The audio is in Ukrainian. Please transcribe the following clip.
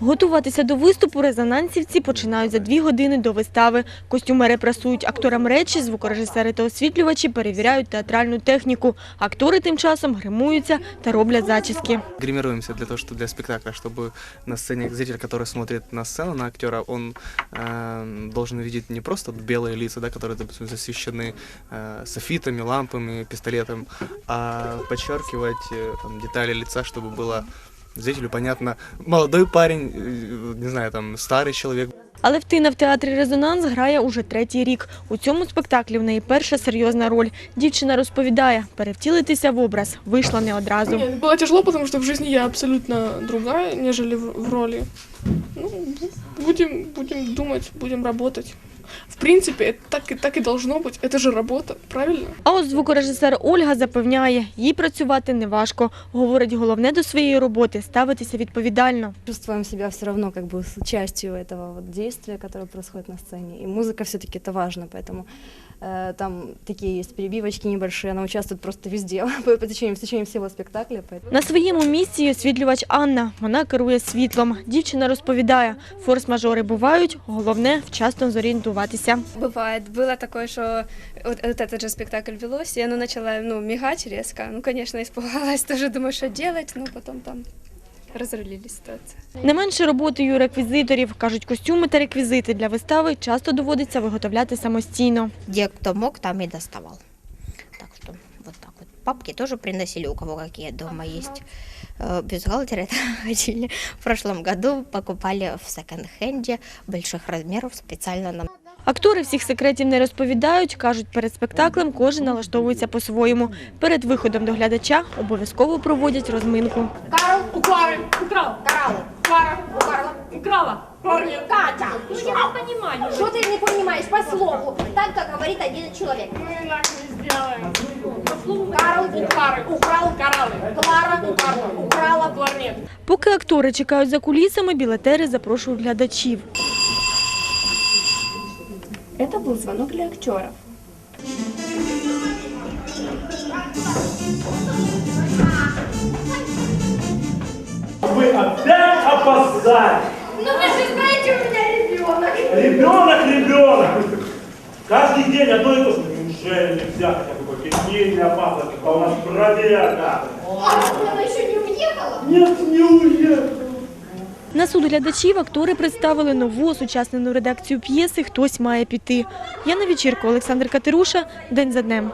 Готуватися до виступу резонансівці починають за дві години до вистави. Костюмери прасують акторам речі, звукорежисери та освітлювачі перевіряють театральну техніку. Актори тим часом гримуються та роблять зачіски. Гримируемся для того, что для спектакля, чтобы на сцене зритель, который смотрит на сцену, на актера, он э, должен видеть не просто белые лица, да, которые, допустим, засвещены э, софитами, лампами, пистолетом, а подчеркивать э, там, детали лица, чтобы было зрителю понятно, молодой парень, э, не знаю, там, старый человек, Але Втина в театрі «Резонанс» грає уже третій рік. У цьому спектаклі в неї перша серйозна роль. Дівчина розповідає, перевтілитися в образ вийшла не одразу. Нет, было тяжело, потому что в жизни я абсолютно другая, нежели в, в роли. Ну, бу- будем, будем думать, будем работать. В принципе, это так, и, так и должно быть. Это же работа, правильно? А от звукорежисер Ольга запевняє, їй працювати неважко. Говорить, головне до своєї роботи ставитися відповідально. чувствуем себя все равно как бы с частью этого вот действия, которое происходит на сцене. И музыка все-таки это важно, поэтому э, там такие есть перебивочки небольшие, она участвует просто везде по по течению, в течение всего спектакля. Поэтому... На своєму місці є освітлювач Анна. Вона керує світлом. Дівчина розповідає, форс-мажори бувають, головне вчасно зорієнтуватися. Бывает. Было такое, что вот, вот этот же спектакль велось, и оно начало ну, мигать резко. Ну, конечно, испугалась, тоже думаю, что делать, но потом там разрулили ситуацию. Не менше роботою реквізиторів. Кажуть, костюми та реквізити для вистави часто доводиться виготовляти самостійно. где кто мог, там и доставал. Так что вот так вот. Папки тоже приносили, у кого какие дома есть. Э, Бюстгальтеры ходили. В прошлом году покупали в секонд-хенде больших размеров специально нам. Актори всіх секретів не розповідають. Кажуть, перед спектаклем кожен налаштовується по-своєму. Перед виходом до глядача обов'язково проводять розминку. Карл у Клары. Украл. Карл. Клара у Карла. Украла. Парня. Катя. Ну я не понимаю. Что ты не понимаешь по слову? Так, как говорит один человек. Мы иначе не сделаем. По слову Карл у Клары. Украл кораллы. Клара у Карла. Украла кларнет. Поки актори чекають за кулісами, білетери запрошують глядачів. Это был звонок для актеров. Вы опять опоздали! Ну вы же знаете, у меня ребенок. Ребенок, ребенок! Каждый день одно и то же. Неужели нельзя хотя бы покиднее для опаздывать, пока у нас проверка? А она еще не уехала? Нет, не уехал. На суд глядачів актори представили нову осучаснену редакцію п'єси Хтось має піти. Яна Вечірко, Олександр Катеруша. День за днем.